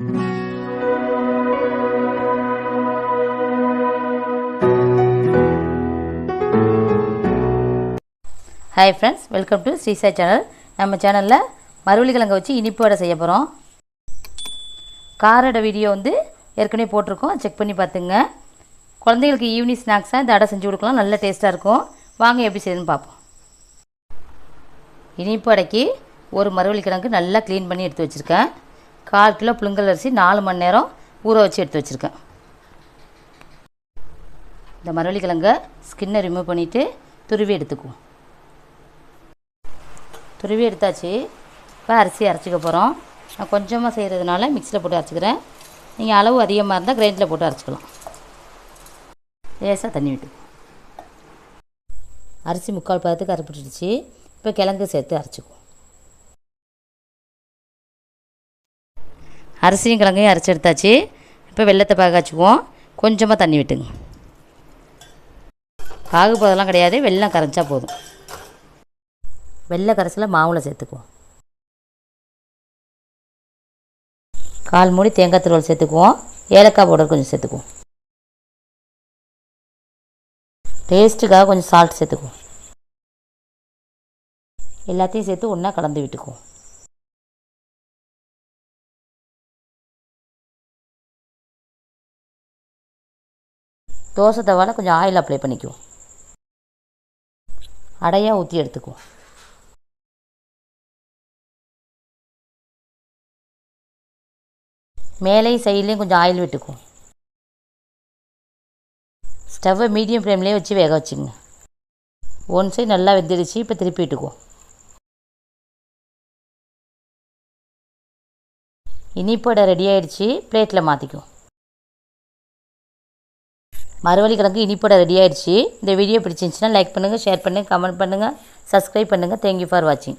Hi friends welcome to Srisa channel நம்ம சேனலில் மரவள்ளி கிழங்கு வச்சு இனிப்பு வடை செய்ய போகிறோம் காரோட வீடியோ வந்து ஏற்கனவே போட்டிருக்கோம். செக் பண்ணி பார்த்துங்க. குழந்தைகளுக்கு ஈவினிங் ஸ்நாக்ஸாக இந்த அடை செஞ்சு கொடுக்கலாம். நல்ல டேஸ்ட்டாக இருக்கும். வாங்க எப்படி செய்யுதுன்னு பார்ப்போம். இனிப்பு அடைக்கு ஒரு மரவள்ளி கிழங்கு நல்லா க்ளீன் பண்ணி எடுத்து வச்சுருக்கேன். கால் கிலோ புழுங்கல் அரிசி நாலு மணி நேரம் ஊற வச்சு எடுத்து வச்சுருக்கேன். இந்த மரவள்ளி கிழங்கை ஸ்கின்னை ரிமூவ் பண்ணிவிட்டு துருவி எடுத்துக்குவோம். துருவி எடுத்தாச்சு. இப்போ அரிசி அரைச்சிக்க போகிறோம் நான் கொஞ்சமாக செய்கிறதுனால மிக்சியில் போட்டு அரைச்சிக்கிறேன். நீங்கள் அளவு அதிகமாக இருந்தால் கிரைண்டரில் போட்டு அரைச்சிக்கலாம். லேசாக தண்ணி விட்டு அரிசி முக்கால் பதத்துக்கு அரைப்பிட்டுடுச்சு. இப்போ கிழங்கு சேர்த்து அரைச்சிக்குவோம். அரிசியும் கிழங்கையும் அரைச்சி எடுத்தாச்சு. இப்போ வெள்ளத்தை பாக கொஞ்சமாக தண்ணி விட்டுங்க. பாகு போதெல்லாம் கிடையாது. வெள்ளம் கரைச்சா போதும். வெள்ளை கரைசலை மாவில் சேர்த்துக்குவோம். கால் மூடி தேங்காய் திருவள் சேர்த்துக்குவோம். ஏலக்காய் பவுடர் கொஞ்சம் சேர்த்துக்குவோம். டேஸ்ட்டுக்காக கொஞ்சம் சால்ட் சேர்த்துக்குவோம். எல்லாத்தையும் சேர்த்து ஒன்றா கலந்து விட்டுக்குவோம். தோசை தவால கொஞ்சம் ஆயில் அப்ளை பண்ணிக்குவோம் அடையாக ஊற்றி எடுத்துக்குவோம் மேலேயும் சைட்லேயும் கொஞ்சம் ஆயில் விட்டுக்குவோம் ஸ்டவ்வை மீடியம் ஃப்ளேம்லேயே வச்சு வேக வச்சுங்க ஒன் சைடு நல்லா வெந்துடுச்சு இப்போ திருப்பி விட்டுக்குவோம் இனிப்போட ரெடி ஆகிடுச்சி பிளேட்டில் மாற்றிக்குவோம் மறுவழி கிழங்கு இனிப்போட ரெடி ஆயிடுச்சு. இந்த வீடியோ பிடிச்சிருந்துச்சின்னா லைக் பண்ணுங்கள் ஷேர் பண்ணுங்கள் கமெண்ட் பண்ணுங்கள் சப்ஸ்கிரைப் பண்ணுங்கள் தேங்க்யூ ஃபார் வாட்சிங்